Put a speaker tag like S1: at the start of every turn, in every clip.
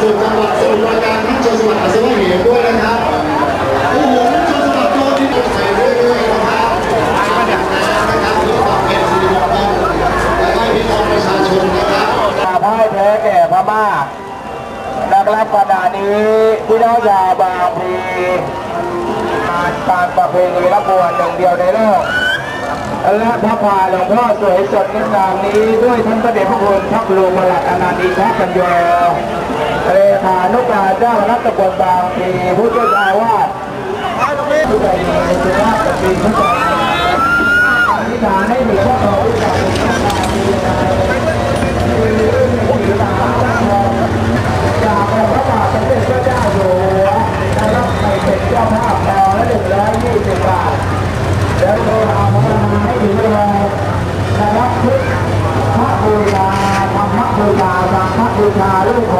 S1: ส่วนจังหวัดสมุทรปราการท่านชนสวัสดิ์อัศวะเหมด้วยนะครับโอ้โหท่านชนสวัสดิ์โจที่ใส่เรื่อยๆนะครับมาจากน้ำนะครับเพื่อความเป็นสิริมงคลและให้พี่น้องประชาชนนะครับ
S2: พ่ายแพ้แก่พม่านะครับขณะนี้พี่น้องชาวบางพลีงานการประเพณีละบวนหนึ่งเดียวในโลกและพระพาหลวงพ่อสวยสดงดงามนี้ด้วยท่านพระเดชพระคุณพระครูประหลัดอนันต์อินทปัญโย เลขานุการเจ้ารัตบลบางพลีผู้ช่วยเจ้าอาวาสผู้ใดมีสุภาพสตรีผู้ใดอธิษฐานให้มีพระโตวิจารณ์จากองค์พระบาทสมเด็จพระเจ้าอยู่หัวนะครับไปเป็นเจ้าภาพต่อละหนึ่งร้อยยี่สิบบาทแล้วโดยเอามาให้ถึงเลยนะครับพุทธบูชาธรรมบูชาสังฆบูชาลูกขอ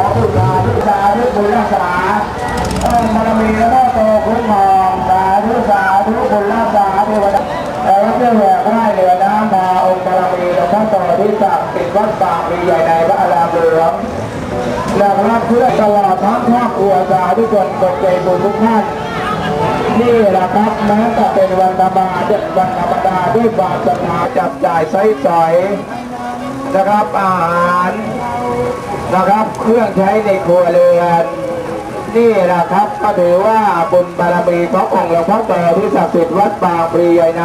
S2: ที่ศักดิ์สิทธิ์วัดป่ามีใหญ่ในพระอารามหลวงและรับเพื่อตลอดทั้งครอบครัวสาธุชนคนใจบุญทุกท่านนี่แหละครับแม้แต่เป็นวันธรรมดาวันธรรมดาด้วยความศรัทธาจับจ่ายใช้สอยนะครับอาหารนะครับเครื่องใช้ในครัวเรือนนี่แหละครับก็ถือว่าบุญบารมีขององค์หลวงพ่อโตที่ศักดิ์สิทธิ์วัดบางพลีใหญ่ใน